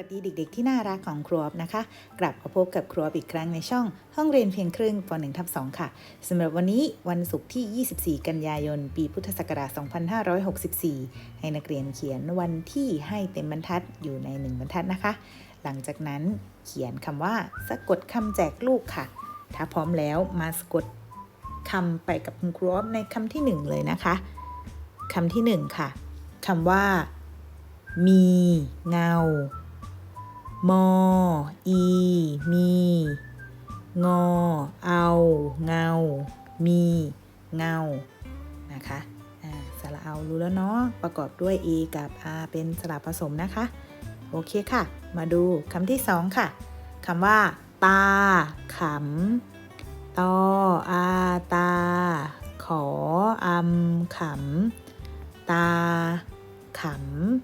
วัสดีเด็กๆ ที่น่ารักของครัวบนะคะ กลับมาพบกับครัวบอีกครั้งในช่อง ห้องเรียนเพียงครึ่งป .1 ทับ2ค่ะสำหรับวันนี้วันศุกร์ที่ 24 กันยายน ปีพุทธศักราช 2564 ให้นักเรียนเขียนวันที่ให้เต็มบรรทัดอยู่ใน 1 บรรทัดนะคะ หลังจากนั้นเขียนคำว่าสะกดคำแจกลูกค่ะ ถ้าพร้อมแล้วมาสะกดคำไปกับคุณครูออฟในคำที่ 1 เลยนะคะคำที่ 1 ค่ะคำว่า มีเงา มอ อี มี งอ เอา เงา มี เงา นะคะอ่าสระเอารู้แล้วเนาะ ประกอบด้วย a กับ r เป็นสระผสมนะคะ โอเคค่ะ มาดูคำที่สองค่ะ คำว่า ตา ขำ ตอ อาตา ขออำขำ ตา ข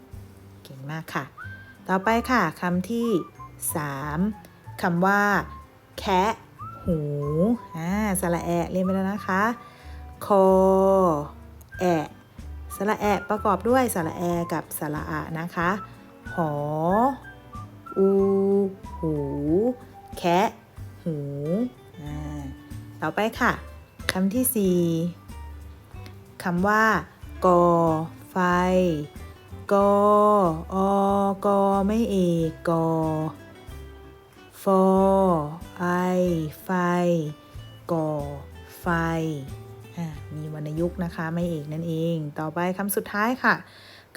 ำ เก่งมากค่ะ ต่อไปค่ะคำที่ 3คำว่า แคะหูอ่าสระแอะเรียนไปแล้วนะคะ คอ แอะสระแอะประกอบด้วยสระแอกับสระอะนะคะ หอ อู หู แคะหูอ่าต่อไปค่ะคำที่ 4คำว่า กอ ไฟ กออกอไม่เอกกอฟอไอไฟกอไฟอะมีวรรณยุกต์นะคะ ไม่เอกนั่นเอง ต่อไปคำสุดท้ายค่ะ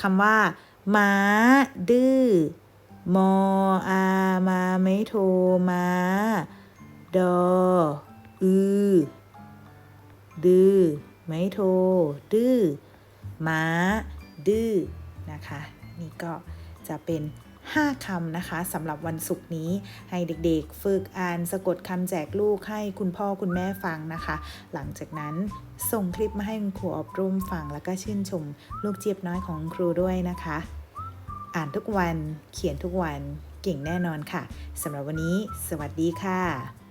คำว่าม้าดื้อมออามาไม่โทรม้าดออือดื้อไม่โทรดื้อม้าดื้อ นะคะ นี่ก็จะเป็น 5 คำนะคะสำหรับวันศุกร์นี้ให้เด็กๆ ฝึกอ่านสะกดคำแจกลูกให้คุณพ่อคุณแม่ฟังนะคะ หลังจากนั้นส่งคลิปมาให้คุณครูอบรมฟังแล้วก็ชื่นชมลูกเจี๊ยบน้อยของครูด้วยนะคะ อ่านทุกวันเขียนทุกวันเก่งแน่นอนค่ะสำหรับวันนี้ สวัสดีค่ะ